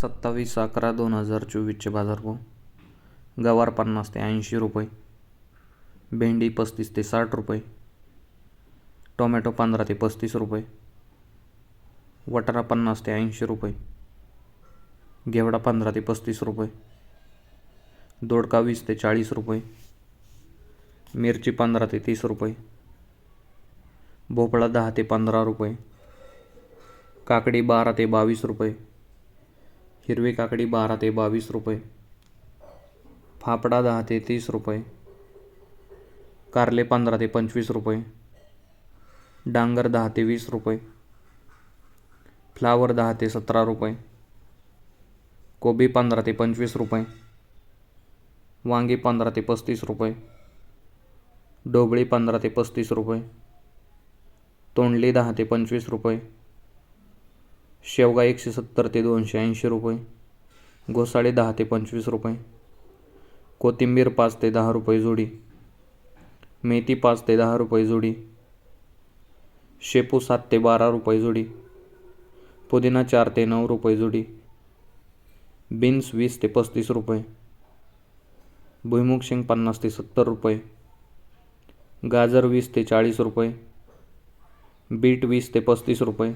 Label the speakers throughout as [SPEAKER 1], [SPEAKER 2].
[SPEAKER 1] सत्तावीस अकरा दोन हजार चोवीसचे बाजारभाव. गवार पन्नास ते ऐंशी रुपये. भेंडी पस्तीस ते साठ रुपये. टोमॅटो पंधरा ते पस्तीस रुपये. वटाणा पन्नास ते ऐंशी रुपये. घेवडा पंधरा ते पस्तीस रुपये. दोडका वीस ते चाळीस रुपये. मिरची पंधरा ते तीस रुपये. भोपळा दहा ते पंधरा रुपये. काकडी बारा ते बावीस रुपये. हिरवी काकडी बारा ते बावीस रुपये. फाफडा दहा ते तीस रुपये. कारले पंधरा ते पंचवीस रुपये. डांगर दहा ते वीस रुपये. फ्लावर दहा ते सतरा रुपये. कोबी पंधरा ते पंचवीस रुपये. वांगी पंधरा ते पस्तीस रुपये. ढोबळी पंधरा ते पस्तीस रुपये. तोंडली दहा ते पंचवीस रुपये. शेवगा एकशे सत्तर ते दोनशे ऐंशी रुपये. घोसाळे दहा ते पंचवीस रुपये. कोथिंबीर पाच ते दहा रुपये जोडी. मेथी पाच ते दहा रुपये जोडी. शेपू सात ते बारा रुपये जोडी. पुदिना चार ते नऊ रुपये जोडी. बीन्स वीस ते पस्तीस रुपये. भुईमुग शेंग पन्नास ते सत्तर रुपये. गाजर वीस ते चाळीस रुपये. बीट वीस ते पस्तीस रुपये.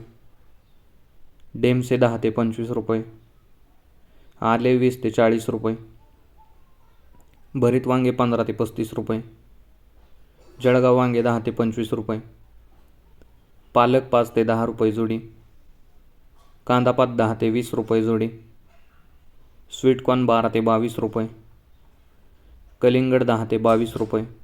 [SPEAKER 1] डेमसे दहा ते पंचवीस रुपये. आले वीस ते चाळीस रुपये. भरीत वांगे पंधरा ते पस्तीस रुपये. जळगाव वांगे दहा ते पंचवीस रुपये. पालक पाच ते दहा रुपये जोडी. कांदापात दहा ते वीस रुपये जोडी. स्वीटकॉर्न बारा ते बावीस रुपये. कलिंगड दहा ते बावीस रुपये.